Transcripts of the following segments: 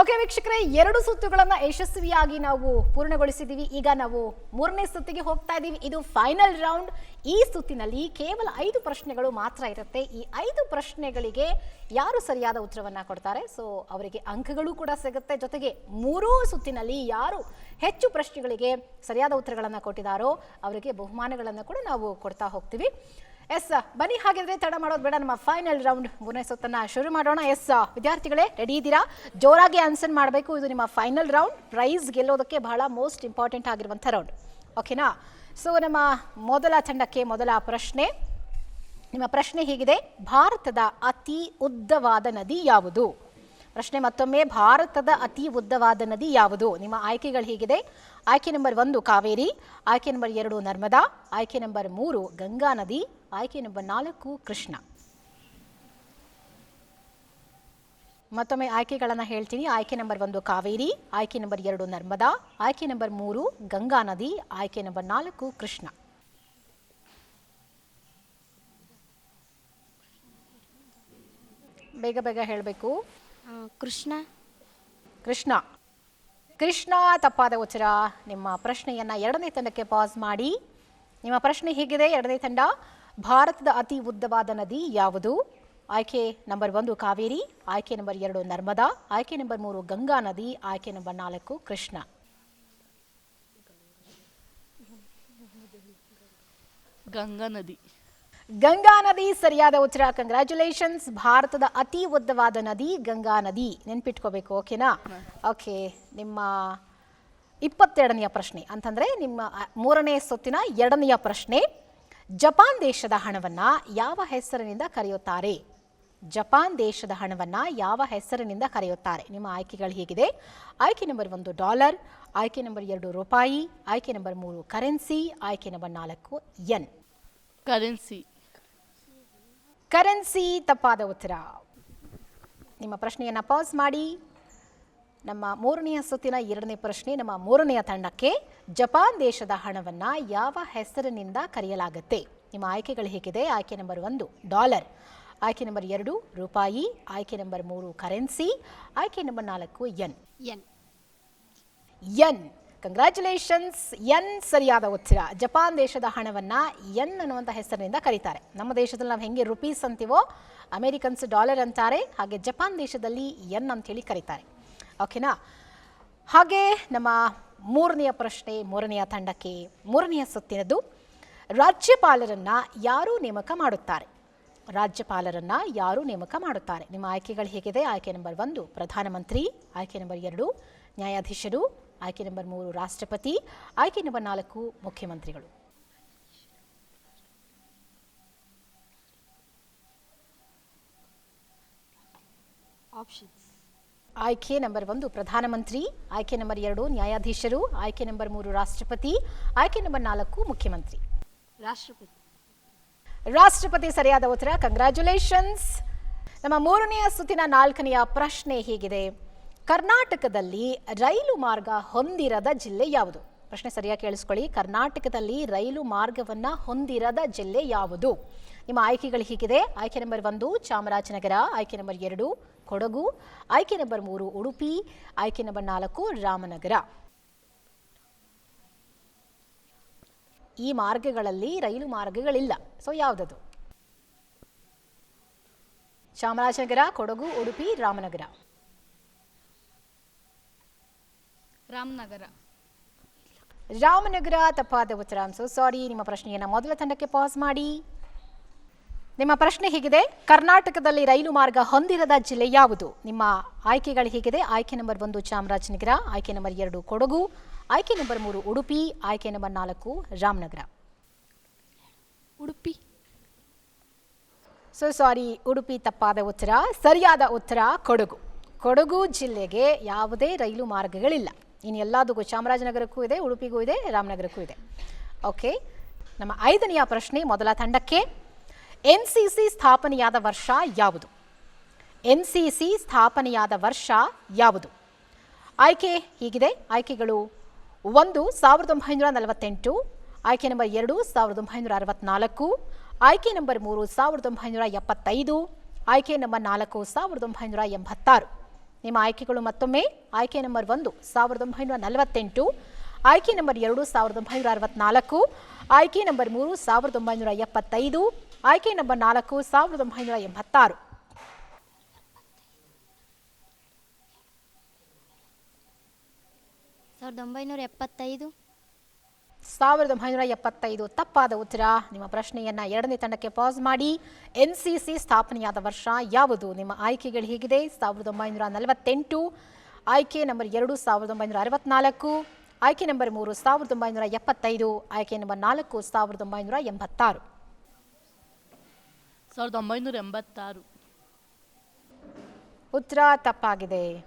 Okay ವೀಕ್ಷಕರೇ, ಎರಡು ಸುತ್ತುಗಳನ್ನ ಯಶಸ್ವಿಯಾಗಿ ನಾವು ಪೂರ್ಣಗೊಳಿಸಿದೀವಿ. ಈಗ ನಾವು ಮೂರನೇ ಸುತ್ತಿಗೆ ಹೋಗ್ತಾ ಇದ್ದೀವಿ ಇದು ಫೈನಲ್ ರೌಂಡ್ ಈ ಸುತ್ತಿನಲ್ಲಿ ಕೇವಲ ಐದು ಪ್ರಶ್ನೆಗಳು ಮಾತ್ರ ಇರುತ್ತೆ. ಈ ಐದು ಪ್ರಶ್ನೆಗಳಿಗೆ ಯಾರು ಸರಿಯಾದ ಉತ್ತರವನ್ನ ಕೊಡ್ತಾರೆ? ಸೊ ಅವರಿಗೆ ಅಂಕಗಳು ಕೂಡ ಸಿಗುತ್ತೆ. ಜೊತೆಗೆ ಮೂರೂ ಸುತ್ತಿನಲ್ಲಿ ಯಾರು ಹೆಚ್ಚು ಪ್ರಶ್ನೆಗಳಿಗೆ ಸರಿಯಾದ ಉತ್ತರಗಳನ್ನು ಕೊಟ್ಟಿದ್ದಾರೋ, ಅವರಿಗೆ ಬಹುಮಾನಗಳನ್ನು ಕೂಡ ನಾವು ಕೊಡ್ತಾ ಹೋಗ್ತೀವಿ. ಎಸ್, ಬನ್ನಿ ಹಾಗಿದ್ರೆ ತಡ ಮಾಡೋದು ಬೇಡ. ನಮ್ಮ ಫೈನಲ್ ರೌಂಡ್ ಮೂರನೇ ಸುತ್ತನ್ನ ಶುರು ಮಾಡೋಣ. ಎಸ್, ವಿದ್ಯಾರ್ಥಿಗಳೇ ರೆಡಿ ಇದ್ದೀರಾ? ಜೋರಾಗಿ ಆನ್ಸರ್ ಮಾಡಬೇಕು. ಇದು ನಿಮ್ಮ ಫೈನಲ್ ರೌಂಡ್ ಪ್ರೈಸ್ ಗೆಲ್ಲೋದಕ್ಕೆ ಬಹಳ ಮೋಸ್ಟ್ ಇಂಪಾರ್ಟೆಂಟ್ ಆಗಿರುವಂಥ ರೌಂಡ್ ಓಕೆನಾ ಸೊ ನಮ್ಮ ಮೊದಲ ತಂಡಕ್ಕೆ ಮೊದಲ ಪ್ರಶ್ನೆ. ನಿಮ್ಮ ಪ್ರಶ್ನೆ ಹೀಗಿದೆ. ಭಾರತದ ಅತಿ ಉದ್ದವಾದ ನದಿ ಯಾವುದು? ಪ್ರಶ್ನೆ ಮತ್ತೊಮ್ಮೆ. ಭಾರತದ ಅತಿ ಉದ್ದವಾದ ನದಿ ಯಾವುದು? ನಿಮ್ಮ ಆಯ್ಕೆಗಳು ಹೀಗಿದೆ. ಆಯ್ಕೆ ನಂಬರ್ ಒಂದು ಕಾವೇರಿ, ಆಯ್ಕೆ ನಂಬರ್ ಎರಡು ನರ್ಮದಾ, ಆಯ್ಕೆ ನಂಬರ್ ಮೂರು ಗಂಗಾ ನದಿ ಆಯ್ಕೆ ನಂಬರ್ ನಾಲ್ಕು ಕೃಷ್ಣ. ಮತ್ತೊಮ್ಮೆ ಆಯ್ಕೆಗಳನ್ನು ಹೇಳ್ತೀನಿ. ಆಯ್ಕೆ ನಂಬರ್ ಒಂದು ಕಾವೇರಿ ಆಯ್ಕೆ ನಂಬರ್ ಎರಡು ನರ್ಮದಾ ಆಯ್ಕೆ ನಂಬರ್ ಮೂರು ಗಂಗಾ ನದಿ ಆಯ್ಕೆ ನಂಬರ್ ನಾಲ್ಕು ಕೃಷ್ಣ. ಬೇಗ ಬೇಗ ಹೇಳಬೇಕು. ಕೃಷ್ಣ. ಕೃಷ್ಣ. ಕೃಷ್ಣ ತಪ್ಪಾದ ಉಚ್ಚರ ನಿಮ್ಮ ಪ್ರಶ್ನೆಯನ್ನ ಎರಡನೇ ತಂಡಕ್ಕೆ ಪಾಸ್ ಮಾಡಿ. ನಿಮ್ಮ ಪ್ರಶ್ನೆ ಹೀಗಿದೆ? ಎರಡನೇ ತಂಡ? ಭಾರತದ ಅತಿ ಉದ್ದವಾದ ನದಿ ಯಾವುದು? ಆಯ್ಕೆ ನಂಬರ್ ಒಂದು ಕಾವೇರಿ ಆಯ್ಕೆ ನಂಬರ್ ಎರಡು ನರ್ಮದಾ ಆಯ್ಕೆ ನಂಬರ್ ಮೂರು ಗಂಗಾ ನದಿ ಆಯ್ಕೆ ನಂಬರ್ ನಾಲ್ಕು ಕೃಷ್ಣ. ಗಂಗಾ ನದಿ. ಗಂಗಾ ನದಿ ಸರಿಯಾದ ಉತ್ತರ. ಕಂಗ್ರ್ಯಾಚುಲೇಷನ್ಸ್ ಭಾರತದ ಅತಿ ಉದ್ದವಾದ ನದಿ ಗಂಗಾ ನದಿ. ನೆನ್ಪಿಟ್ಕೋಬೇಕು ಓಕೆನಾ? ಓಕೆ ನಿಮ್ಮ ಇಪ್ಪತ್ತೆರಡನೆಯ ಪ್ರಶ್ನೆ. ಅಂತಂದ್ರೆ ನಿಮ್ಮ ಮೂರನೇ ಸುತ್ತಿನ ಎರಡನೆಯ ಪ್ರಶ್ನೆ. ಜಪಾನ್ ದೇಶದ ಹಣವನ್ನ ಯಾವ ಹೆಸರಿನಿಂದ ಕರೆಯುತ್ತಾರೆ? ಜಪಾನ್ ದೇಶದ ಹಣವನ್ನ ಯಾವ ಹೆಸರಿನಿಂದ ಕರೆಯುತ್ತಾರೆ? ನಿಮ್ಮ ಆಯ್ಕೆಗಳು ಹೀಗಿದೆ? ಆಯ್ಕೆ ನಂಬರ್ ಒಂದು ಡಾಲರ್ ಆಯ್ಕೆ ನಂಬರ್ ಎರಡು ರೂಪಾಯಿ ಆಯ್ಕೆ ನಂಬರ್ ಮೂರು ಕರೆನ್ಸಿ ಆಯ್ಕೆ ನಂಬರ್ ನಾಲ್ಕು ಎನ್. ಕರೆನ್ಸಿ. ಕರೆನ್ಸಿ ತಪ್ಪಾದ ಉತ್ತರ. ನಿಮ್ಮ ಪ್ರಶ್ನೆಯನ್ನು ಪಾಸ್ ಮಾಡಿ. ನಮ್ಮ ಮೂರನೆಯ ಸುತ್ತಿನ ಎರಡನೇ ಪ್ರಶ್ನೆ ನಮ್ಮ ಮೂರನೆಯ ತಂಡಕ್ಕೆ ಜಪಾನ್ ದೇಶದ ಹಣವನ್ನ ಯಾವ ಹೆಸರಿನಿಂದ ಕರೆಯಲಾಗುತ್ತೆ? ನಿಮ್ಮ ಆಯ್ಕೆಗಳು ಹೇಗಿದೆ? ಆಯ್ಕೆ ನಂಬರ್ ಒಂದು ಡಾಲರ್. ಆಯ್ಕೆ ನಂಬರ್ ಎರಡು ರೂಪಾಯಿ. ಆಯ್ಕೆ ನಂಬರ್ ಮೂರು ಕರೆನ್ಸಿ. ಆಯ್ಕೆ ನಂಬರ್ ನಾಲ್ಕು N. N. N. Congratulations N ಸರಿಯಾದ ಉತ್ತರ. ಜಪಾನ್ ದೇಶದ ಹಣವನ್ನ ಎನ್ ಅನ್ನುವಂಥ ಹೆಸರಿನಿಂದ ಕರೀತಾರೆ. ನಮ್ಮ ದೇಶದಲ್ಲಿ ನಾವು ಹೆಂಗೆ ರುಪೀಸ್ ಅಂತೀವೋ ಅಮೇರಿಕನ್ಸ್ ಡಾಲರ್ ಅಂತಾರೆ. ಹಾಗೆ ಜಪಾನ್ ದೇಶದಲ್ಲಿ ಎನ್ ಅಂತೇಳಿ ಕರೀತಾರೆ. ಓಕೆನಾ? ಹಾಗೆ ನಮ್ಮ ಮೂರನೆಯ ಪ್ರಶ್ನೆ, ಮೂರನೆಯ ತಂಡಕ್ಕೆ ಮೂರನೆಯ ಸುತ್ತಿನದು, ರಾಜ್ಯಪಾಲರನ್ನು ಯಾರು ನೇಮಕ ಮಾಡುತ್ತಾರೆ? ರಾಜ್ಯಪಾಲರನ್ನು ಯಾರು ನೇಮಕ ಮಾಡುತ್ತಾರೆ? ನಿಮ್ಮ ಆಯ್ಕೆಗಳು ಹೇಗಿದೆ? ಆಯ್ಕೆ ನಂಬರ್ ಒಂದು, ಪ್ರಧಾನಮಂತ್ರಿ, ಆಯ್ಕೆ ನಂಬರ್ ಎರಡು, ನ್ಯಾಯಾಧೀಶರು, ಆಯ್ಕೆ ನಂಬರ್ ಮೂರು, ರಾಷ್ಟ್ರಪತಿ, ಆಯ್ಕೆ ನಂಬರ್ ನಾಲ್ಕು, ಮುಖ್ಯಮಂತ್ರಿಗಳು. ಆಪ್ಷನ್ಸ್ ಆಯ್ಕೆ ನಂಬರ್ ಒಂದು ಪ್ರಧಾನಮಂತ್ರಿ. ಆಯ್ಕೆ ನಂಬರ್ ಎರಡು ನ್ಯಾಯಾಧೀಶರು. ಆಯ್ಕೆ ನಂಬರ್ ಮೂರು ರಾಷ್ಟ್ರಪತಿ. ಆಯ್ಕೆ ನಂಬರ್ ನಾಲ್ಕು ಮುಖ್ಯಮಂತ್ರಿ. ರಾಷ್ಟ್ರಪತಿ. ರಾಷ್ಟ್ರಪತಿ ಸರಿಯಾದ ಉತ್ತರ ಕಂಗ್ರ್ಯಾಚುಲೇಷನ್ಸ್ ನಮ್ಮ ಮೂರನೆಯ ಸುತ್ತಿನ ನಾಲ್ಕನೆಯ ಪ್ರಶ್ನೆ ಹೀಗಿದೆ. ಕರ್ನಾಟಕದಲ್ಲಿ ರೈಲು ಮಾರ್ಗ ಹೊಂದಿರದ ಜಿಲ್ಲೆ ಯಾವುದು? ಪ್ರಶ್ನೆ ಸರಿಯಾಗಿ ಕೇಳಿಸ್ಕೊಳ್ಳಿ. ಕರ್ನಾಟಕದಲ್ಲಿ ರೈಲು ಮಾರ್ಗವನ್ನ ಹೊಂದಿರದ ಜಿಲ್ಲೆ ಯಾವುದು? ನಿಮ್ಮ ಆಯ್ಕೆಗಳು ಹೀಗಿದೆ. ಆಯ್ಕೆ ನಂಬರ್ ಒಂದು, ಚಾಮರಾಜನಗರ, ಆಯ್ಕೆ ನಂಬರ್ ಎರಡು, ಕೊಡಗು, ಆಯ್ಕೆ ನಂಬರ್ ಮೂರು, ಉಡುಪಿ, ಆಯ್ಕೆ ನಂಬರ್ ನಾಲ್ಕು, ರಾಮನಗರ. ಈ ಮಾರ್ಗಗಳಲ್ಲಿ ರೈಲು ಮಾರ್ಗಗಳಿಲ್ಲ. ಸೊ ಯಾವುದದು? ಚಾಮರಾಜನಗರ, ಕೊಡಗು, ಉಡುಪಿ, ರಾಮನಗರ. ರಾಮನಗರ. ರಾಮನಗರ ತಪ್ಪಾದ ಉತ್ತರ. ಸೊ ಸಾರಿ ನಿಮ್ಮ ಪ್ರಶ್ನೆಯನ್ನು ಮೊದಲ ತಂಡಕ್ಕೆ ಪಾಸ್ ಮಾಡಿ. ನಿಮ್ಮ ಪ್ರಶ್ನೆ ಹೀಗಿದೆ. ಕರ್ನಾಟಕದಲ್ಲಿ ರೈಲು ಮಾರ್ಗ ಹೊಂದಿರದ ಜಿಲ್ಲೆ ಯಾವುದು? ನಿಮ್ಮ ಆಯ್ಕೆಗಳು ಹೀಗಿದೆ. ಆಯ್ಕೆ ನಂಬರ್ ಒಂದು ಚಾಮರಾಜನಗರ ಆಯ್ಕೆ ನಂಬರ್ ಎರಡು ಕೊಡಗು ಆಯ್ಕೆ ನಂಬರ್ ಮೂರು ಉಡುಪಿ ಆಯ್ಕೆ ನಂಬರ್ ನಾಲ್ಕು ರಾಮನಗರ. ಉಡುಪಿ. ಸೊ ಸಾರಿ ಉಡುಪಿ ತಪ್ಪಾದ ಉತ್ತರ ಸರಿಯಾದ ಉತ್ತರ ಕೊಡಗು. ಕೊಡಗು ಜಿಲ್ಲೆಗೆ ಯಾವುದೇ ರೈಲು ಮಾರ್ಗಗಳಿಲ್ಲ. ಇನ್ನು ಎಲ್ಲದಕ್ಕೂ ಚಾಮರಾಜನಗರಕ್ಕೂ ಇದೆ, ಉಡುಪಿಗೂ ಇದೆ, ರಾಮನಗರಕ್ಕೂ ಇದೆ. ಓಕೆ ನಮ್ಮ ಐದನೆಯ ಪ್ರಶ್ನೆ ಮೊದಲ ತಂಡಕ್ಕೆ. ಎನ್ ಸಿ ಸಿ ಸ್ಥಾಪನೆಯಾದ ವರ್ಷ ಯಾವುದು? ಎನ್ ಸಿ ಸಿ ಸ್ಥಾಪನೆಯಾದ ವರ್ಷ ಯಾವುದು? ಆಯ್ಕೆ ಹೀಗಿದೆ. ಆಯ್ಕೆಗಳು ಒಂದು ಸಾವಿರದ ಒಂಬೈನೂರ ನಲವತ್ತೆಂಟು, ಆಯ್ಕೆ ನಂಬರ್ ಎರಡು ಸಾವಿರದ ಒಂಬೈನೂರ ಅರವತ್ನಾಲ್ಕು, ಆಯ್ಕೆ ನಂಬರ್ ಮೂರು ಸಾವಿರದ ಒಂಬೈನೂರ ಎಪ್ಪತ್ತೈದು, ಆಯ್ಕೆ ನಂಬರ್ ನಾಲ್ಕು ಸಾವಿರದ ಒಂಬೈನೂರ ಎಂಬತ್ತಾರು. ನಿಮ್ಮ ಆಯ್ಕೆಗಳು ಮತ್ತೊಮ್ಮೆ. ಆಯ್ಕೆ ನಂಬರ್ ಒಂದು, ಸಾವಿರದ ಒಂಬೈನೂರ ನಲವತ್ತೆಂಟು. ಆಯ್ಕೆ ನಂಬರ್ ಎರಡು, ಸಾವಿರದ ಒಂಬೈನೂರ ಅರವತ್ನಾಲ್ಕು. ಆಯ್ಕೆ ನಂಬರ್ ಮೂರು, ಸಾವಿರದ ಒಂಬೈನೂರ ಎಪ್ಪತ್ತೈದು. ಆಯ್ಕೆ ನಂಬರ್ ನಾಲ್ಕು, ಸಾವಿರದ ಒಂಬೈನೂರ ಎಂಬತ್ತಾರು. ಸಾವಿರದ ಒಂಬೈನೂರ ಎಪ್ಪತ್ತೈದು. ಸಾವಿರದ ಒಂಬೈನೂರ ಎಪ್ಪತ್ತೈದು ತಪ್ಪಾದ ಉತ್ತರ. ನಿಮ್ಮ ಪ್ರಶ್ನೆಯನ್ನ ಎರಡನೇ ತಂಡಕ್ಕೆ ಪಾಸ್ ಮಾಡಿ. ಎನ್ ಸಿ ಸಿ ಸ್ಥಾಪನೆಯಾದ ವರ್ಷ ಯಾವುದು? ನಿಮ್ಮ ಆಯ್ಕೆಗಳು ಹೀಗಿದೆ? ಸಾವಿರದ ಒಂಬೈನೂರ ನಲವತ್ತೆಂಟು. ಆಯ್ಕೆ ನಂಬರ್ ಎರಡು ಸಾವಿರದ ಒಂಬೈನೂರ ಅರವತ್ನಾಲ್ಕು. ಆಯ್ಕೆ ನಂಬರ್ ಮೂರು ಸಾವಿರದ ಒಂಬೈನೂರ ಎಪ್ಪತ್ತೈದು. ಆಯ್ಕೆ ನಂಬರ್ ನಾಲ್ಕು ಸಾವಿರದ ಒಂಬೈನೂರ ಎಂಬತ್ತಾರು. ಸಾವಿರದ ಒಂಬೈನೂರ ಎಂಬತ್ತಾರು. ಉತ್ತರ ತಪ್ಪಾಗಿದೆ.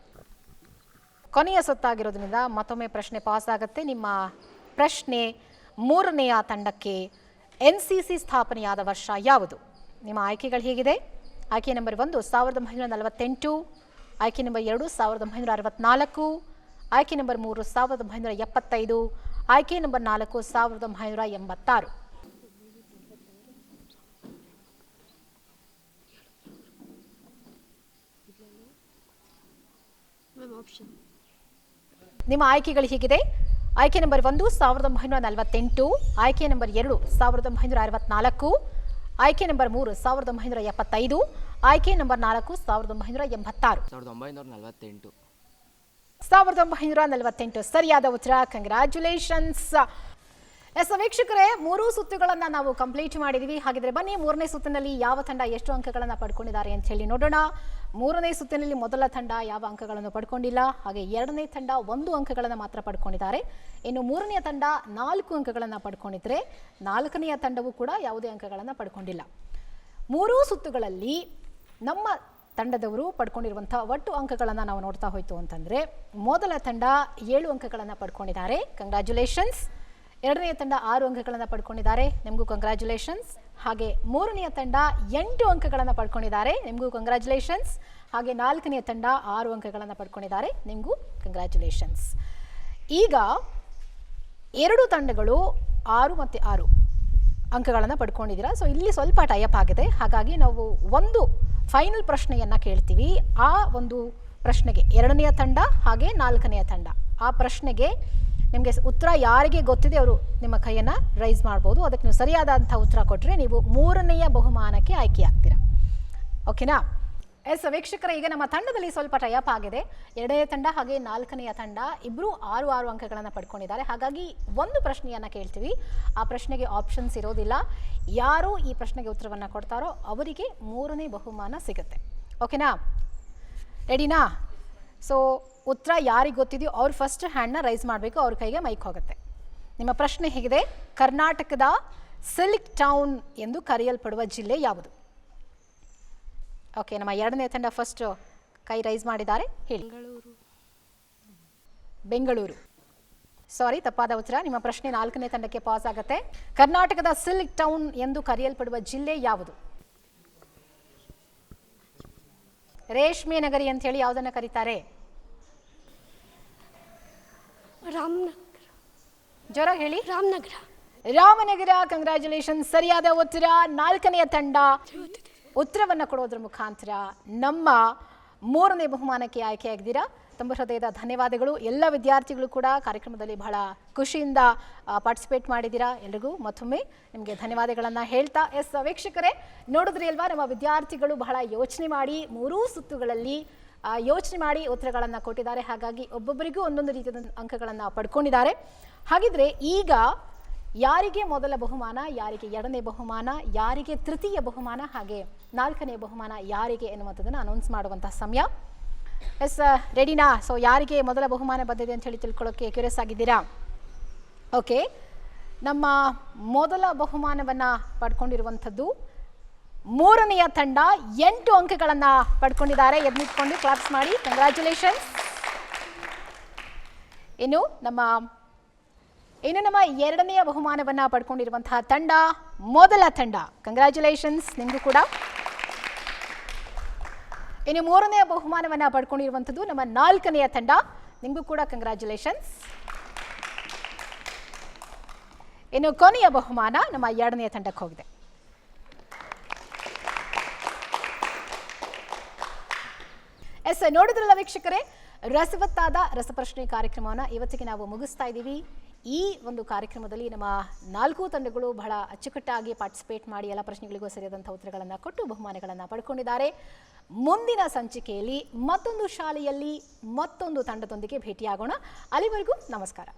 ಕೊನೆಯ ಸುತ್ತಾಗಿರೋದ್ರಿಂದ ಮತ್ತೊಮ್ಮೆ ಪ್ರಶ್ನೆ ಪಾಸ್ ಆಗುತ್ತೆ ನಿಮ್ಮ ಪ್ರಶ್ನೆ ಮೂರನೆಯ ತಂಡಕ್ಕೆ ಎನ್ ಸಿ ಸಿ ಸ್ಥಾಪನೆಯಾದ ವರ್ಷ ಯಾವುದು? ನಿಮ್ಮ ಆಯ್ಕೆಗಳು ಹೇಗಿದೆ? ಆಯ್ಕೆ ನಂಬರ್ ಒಂದು ಸಾವಿರದ ಒಂಬೈನೂರ ನಲವತ್ತೆಂಟು ಆಯ್ಕೆ ನಂಬರ್ ಎರಡು ಸಾವಿರದ ಒಂಬೈನೂರ ಅರವತ್ನಾಲ್ಕು ಆಯ್ಕೆ ನಂಬರ್ ಮೂರು ಸಾವಿರದ ಒಂಬೈನೂರ ಎಪ್ಪತ್ತೈದು ಆಯ್ಕೆ ನಂಬರ್ ನಾಲ್ಕು ಸಾವಿರದ ಒಂಬೈನೂರ ಎಂಬತ್ತಾರು. ನಿಮ್ಮ ಆಯ್ಕೆಗಳು ಹೀಗಿದೆ? ಆಯ್ಕೆ ನಂಬರ್ ಒಂದು ಸಾವಿರದ ಒಂಬೈನೂರ ನಲವತ್ತೆಂಟು. ಆಯ್ಕೆ ನಂಬರ್ ಎರಡು ಸಾವಿರದ ಒಂಬೈನೂರ ಅರವತ್ನಾಲ್ಕು. ಆಯ್ಕೆ ನಂಬರ್ ಮೂರು ಸಾವಿರದ ಒಂಬೈನೂರ ಎಪ್ಪತ್ತೈದು. ಆಯ್ಕೆ ನಂಬರ್ ನಾಲ್ಕು ಸಾವಿರದ ಒಂಬೈನೂರ ಎಂಬತ್ತಾರು. ಸಾವಿರದ ಒಂಬೈನೂರ ನಲವತ್ತೆಂಟು. ಸಾವಿರದ ಒಂಬೈನೂರ ನಲವತ್ತೆಂಟು. ಸರಿಯಾದ ಉತ್ತರ ಕಂಗ್ರ್ಯಾಚುಲೇಷನ್ಸ್ ಎಸ್ ವೀಕ್ಷಕರೇ ಮೂರು ಸುತ್ತುಗಳನ್ನು ನಾವು ಕಂಪ್ಲೀಟ್ ಮಾಡಿದೀವಿ. ಹಾಗಿದ್ರೆ ಬನ್ನಿ ಮೂರನೇ ಸುತ್ತಿನಲ್ಲಿ ಯಾವ ತಂಡ ಎಷ್ಟು ಅಂಕಗಳನ್ನು ಪಡ್ಕೊಂಡಿದ್ದಾರೆ ಅಂತ ಹೇಳಿ ನೋಡೋಣ. ಮೂರನೇ ಸುತ್ತಿನಲ್ಲಿ ಮೊದಲ ತಂಡ ಯಾವ ಅಂಕಗಳನ್ನು ಪಡ್ಕೊಂಡಿಲ್ಲ, ಹಾಗೆ ಎರಡನೇ ತಂಡ ಒಂದು ಅಂಕಗಳನ್ನು ಮಾತ್ರ ಪಡ್ಕೊಂಡಿದ್ದಾರೆ. ಇನ್ನು ಮೂರನೆಯ ತಂಡ ನಾಲ್ಕು ಅಂಕಗಳನ್ನು ಪಡ್ಕೊಂಡಿದ್ರೆ ನಾಲ್ಕನೆಯ ತಂಡವೂ ಕೂಡ ಯಾವುದೇ ಅಂಕಗಳನ್ನು ಪಡ್ಕೊಂಡಿಲ್ಲ. ಮೂರೂ ಸುತ್ತುಗಳಲ್ಲಿ ನಮ್ಮ ತಂಡದವರು ಪಡ್ಕೊಂಡಿರುವಂಥ ಒಟ್ಟು ಅಂಕಗಳನ್ನು ನಾವು ನೋಡ್ತಾ ಹೋಯ್ತು ಅಂತಂದರೆ, ಮೊದಲ ತಂಡ ಏಳು ಅಂಕಗಳನ್ನು ಪಡ್ಕೊಂಡಿದ್ದಾರೆ ಕಂಗ್ರ್ಯಾಚುಲೇಷನ್ಸ್ ಎರಡನೇ ತಂಡ ಆರು ಅಂಕಗಳನ್ನು ಪಡ್ಕೊಂಡಿದ್ದಾರೆ, ನಿಮಗೂ ಕಂಗ್ರ್ಯಾಚುಲೇಷನ್ಸ್ ಹಾಗೆ ಮೂರನೆಯ ತಂಡ ಎಂಟು ಅಂಕಗಳನ್ನು ಪಡ್ಕೊಂಡಿದ್ದಾರೆ. ನಿಮಗೂ ಕಂಗ್ರ್ಯಾಚುಲೇಷನ್ಸ್ ಹಾಗೆ ನಾಲ್ಕನೆಯ ತಂಡ ಆರು ಅಂಕಗಳನ್ನು ಪಡ್ಕೊಂಡಿದ್ದಾರೆ. ನಿಮಗೂ ಕಂಗ್ರ್ಯಾಚುಲೇಷನ್ಸ್ ಈಗ ಎರಡು ತಂಡಗಳು ಆರು ಮತ್ತು ಆರು ಅಂಕಗಳನ್ನು ಪಡ್ಕೊಂಡಿದ್ದೀರಾ. ಸೊ ಇಲ್ಲಿ ಸ್ವಲ್ಪ ಟೈಪ್ ಆಗಿದೆ. ಹಾಗಾಗಿ ನಾವು ಒಂದು ಫೈನಲ್ ಪ್ರಶ್ನೆಯನ್ನು ಕೇಳ್ತೀವಿ. ಆ ಒಂದು ಪ್ರಶ್ನೆಗೆ ಎರಡನೆಯ ತಂಡ ಹಾಗೆ ನಾಲ್ಕನೆಯ ತಂಡ. ಆ ಪ್ರಶ್ನೆಗೆ ನಿಮಗೆ ಉತ್ತರ ಯಾರಿಗೆ ಗೊತ್ತಿದೆ ಅವರು ನಿಮ್ಮ ಕೈಯನ್ನು ರೈಸ್ ಮಾಡ್ಬೋದು. ಅದಕ್ಕೆ ನೀವು ಸರಿಯಾದಂಥ ಉತ್ತರ ಕೊಟ್ಟರೆ ನೀವು ಮೂರನೆಯ ಬಹುಮಾನಕ್ಕೆ ಆಯ್ಕೆಯಾಗ್ತೀರಾ. ಓಕೆನಾ ಎಸ್, ವೀಕ್ಷಕರ, ಈಗ ನಮ್ಮ ತಂಡದಲ್ಲಿ ಸ್ವಲ್ಪ ಟೈಪ್ ಆಗಿದೆ. ಎರಡನೇ ತಂಡ ಹಾಗೆ ನಾಲ್ಕನೆಯ ತಂಡ ಇಬ್ಬರು ಆರು ಆರು ಅಂಕಗಳನ್ನು ಪಡ್ಕೊಂಡಿದ್ದಾರೆ. ಹಾಗಾಗಿ ಒಂದು ಪ್ರಶ್ನೆಯನ್ನು ಕೇಳ್ತೀವಿ. ಆ ಪ್ರಶ್ನೆಗೆ ಆಪ್ಷನ್ಸ್ ಇರೋದಿಲ್ಲ. ಯಾರು ಈ ಪ್ರಶ್ನೆಗೆ ಉತ್ತರವನ್ನು ಕೊಡ್ತಾರೋ ಅವರಿಗೆ ಮೂರನೇ ಬಹುಮಾನ ಸಿಗುತ್ತೆ. ಓಕೆನಾ ರೆಡಿನಾ ಸೊ ಉತ್ತರ ಯಾರಿಗೆ ಗೊತ್ತಿದೆಯೋ ಅವ್ರು ಫಸ್ಟ್ ಹ್ಯಾಂಡ್ನ ರೈಸ್ ಮಾಡಬೇಕು ಅವ್ರ ಕೈಗೆ ಮೈಕ್ ಹೋಗುತ್ತೆ. ನಿಮ್ಮ ಪ್ರಶ್ನೆ ಹೇಗಿದೆ ಕರ್ನಾಟಕದ ಸಿಲ್ಕ್ ಟೌನ್ ಎಂದು ಕರೆಯಲ್ಪಡುವ ಜಿಲ್ಲೆ ಯಾವುದು? ಓಕೆ ನಮ್ಮ ಎರಡನೇ ತಂಡ ಫಸ್ಟ್ ಕೈ ರೈಸ್ ಮಾಡಿದ್ದಾರೆ. ಹೇಳಿ. ಬೆಂಗಳೂರು. ಬೆಂಗಳೂರು. ಸಾರಿ ತಪ್ಪಾದ ಉತ್ತರ. ನಿಮ್ಮ ಪ್ರಶ್ನೆ ನಾಲ್ಕನೇ ತಂಡಕ್ಕೆ ಪಾಸ್ ಆಗುತ್ತೆ. ಕರ್ನಾಟಕದ ಸಿಲ್ಕ್ ಟೌನ್ ಎಂದು ಕರೆಯಲ್ಪಡುವ ಜಿಲ್ಲೆ ಯಾವುದು? ರೇಷ್ಮೆ ನಗರಿ ಅಂತ ಹೇಳಿ ಯಾವುದನ್ನ ಕರೀತಾರೆ? ರಾಮನಗರ. ಜ್ವರ ಹೇಳಿ. ರಾಮನಗರ. ರಾಮನಗರ ಕಂಗ್ರ್ಯಾಚುಲೇಷನ್ ಸರಿಯಾದ ಉತ್ತರ ನಾಲ್ಕನೆಯ ತಂಡ. ಉತ್ತರವನ್ನು ಕೊಡೋದ್ರ ಮುಖಾಂತರ ನಮ್ಮ ಮೂರನೇ ಬಹುಮಾನಕ್ಕೆ ಆಯ್ಕೆಯಾಗಿದ್ದೀರಾ ತುಂಬ ಹೃದಯದ ಧನ್ಯವಾದಗಳು. ಎಲ್ಲ ವಿದ್ಯಾರ್ಥಿಗಳು ಕೂಡ ಕಾರ್ಯಕ್ರಮದಲ್ಲಿ ಬಹಳ ಖುಷಿಯಿಂದ ಪಾರ್ಟಿಸಿಪೇಟ್ ಮಾಡಿದ್ದೀರಾ ಎಲ್ರಿಗೂ. ಮತ್ತೊಮ್ಮೆ ನಿಮಗೆ ಧನ್ಯವಾದಗಳನ್ನು ಹೇಳ್ತಾ, ಎಸ್, ವೀಕ್ಷಕರೇ, ನೋಡಿದ್ರಿ ಅಲ್ವಾ? ನಮ್ಮ ವಿದ್ಯಾರ್ಥಿಗಳು ಬಹಳ ಯೋಚನೆ ಮಾಡಿ, ಮೂರೂ ಸುತ್ತುಗಳಲ್ಲಿ ಯೋಚನೆ ಮಾಡಿ ಉತ್ತರಗಳನ್ನು ಕೊಟ್ಟಿದ್ದಾರೆ. ಹಾಗಾಗಿ ಒಬ್ಬೊಬ್ಬರಿಗೂ ಒಂದೊಂದು ರೀತಿಯ ಅಂಕಗಳನ್ನು ಪಡ್ಕೊಂಡಿದ್ದಾರೆ. ಹಾಗಿದ್ರೆ ಈಗ ಯಾರಿಗೆ ಮೊದಲ ಬಹುಮಾನ, ಯಾರಿಗೆ ಎರಡನೇ ಬಹುಮಾನ, ಯಾರಿಗೆ ತೃತೀಯ ಬಹುಮಾನ, ಹಾಗೆ ನಾಲ್ಕನೇ ಬಹುಮಾನ ಯಾರಿಗೆ ಎನ್ನುವಂಥದ್ದನ್ನು ಅನೌನ್ಸ್ ಮಾಡುವಂತಹ ಸಮಯ. ಎಸ್ ರೆಡಿನಾ. ಸೊ ಯಾರಿಗೆ ಮೊದಲ ಬಹುಮಾನ ಬಂದಿದೆ ಅಂತ ಹೇಳಿ ತಿಳ್ಕೊಳ್ಳೋಕೆ ಕ್ಯೂರಿಯಸ್ ಆಗಿದ್ದೀರಾ? ಓಕೆ ನಮ್ಮ ಮೊದಲ ಬಹುಮಾನವನ್ನು ಪಡ್ಕೊಂಡಿರುವಂಥದ್ದು ಮೂರನೆಯ ತಂಡ ಎಂಟು ಅಂಕಗಳನ್ನು ಪಡ್ಕೊಂಡಿದ್ದಾರೆ. ಎದ್ನಿಟ್ಕೊಂಡು ಕ್ಲಾಪ್ಸ್ ಮಾಡಿ. ಕಂಗ್ರ್ಯಾಚುಲೇಷನ್ಸ್ ಇನ್ನು ನಮ್ಮ ಇನ್ನು ನಮ್ಮ ಎರಡನೆಯ ಬಹುಮಾನವನ್ನು ಪಡ್ಕೊಂಡಿರುವಂತಹ ತಂಡ ಮೊದಲ ತಂಡ. ಕಂಗ್ರ್ಯಾಚುಲೇಷನ್ಸ್ ನಿಮಗೂ ಕೂಡ. ಇನ್ನು ಮೂರನೆಯ ಬಹುಮಾನವನ್ನು ಪಡ್ಕೊಂಡಿರುವಂಥದ್ದು ನಮ್ಮ ನಾಲ್ಕನೆಯ ತಂಡ. ನಿಮಗೂ ಕೂಡ ಕಂಗ್ರ್ಯಾಚುಲೇಷನ್ಸ್ ಇನ್ನು ಕೊನೆಯ ಬಹುಮಾನ ನಮ್ಮ ಎರಡನೆಯ ತಂಡಕ್ಕೆ ಹೋಗಿದೆ. ಎಸ್, ನೋಡಿದ್ರಲ್ಲ ವೀಕ್ಷಕರೇ, ರಸವತ್ತಾದ ರಸಪ್ರಶ್ನೆ ಕಾರ್ಯಕ್ರಮವನ್ನು ಇವತ್ತಿಗೆ ನಾವು ಮುಗಿಸ್ತಾ ಇದ್ದೀವಿ. ಈ ಒಂದು ಕಾರ್ಯಕ್ರಮದಲ್ಲಿ ನಮ್ಮ ನಾಲ್ಕು ತಂಡಗಳು ಬಹಳ ಅಚ್ಚುಕಟ್ಟಾಗಿ ಪಾರ್ಟಿಸಿಪೇಟ್ ಮಾಡಿ ಎಲ್ಲ ಪ್ರಶ್ನೆಗಳಿಗೂ ಸರಿಯಾದಂಥ ಉತ್ತರಗಳನ್ನು ಕೊಟ್ಟು ಬಹುಮಾನಗಳನ್ನು ಪಡ್ಕೊಂಡಿದ್ದಾರೆ. ಮುಂದಿನ ಸಂಚಿಕೆಯಲ್ಲಿ ಮತ್ತೊಂದು ಶಾಲೆಯಲ್ಲಿ ಮತ್ತೊಂದು ತಂಡದೊಂದಿಗೆ ಭೇಟಿಯಾಗೋಣ. ಅಲ್ಲಿವರೆಗೂ ನಮಸ್ಕಾರ.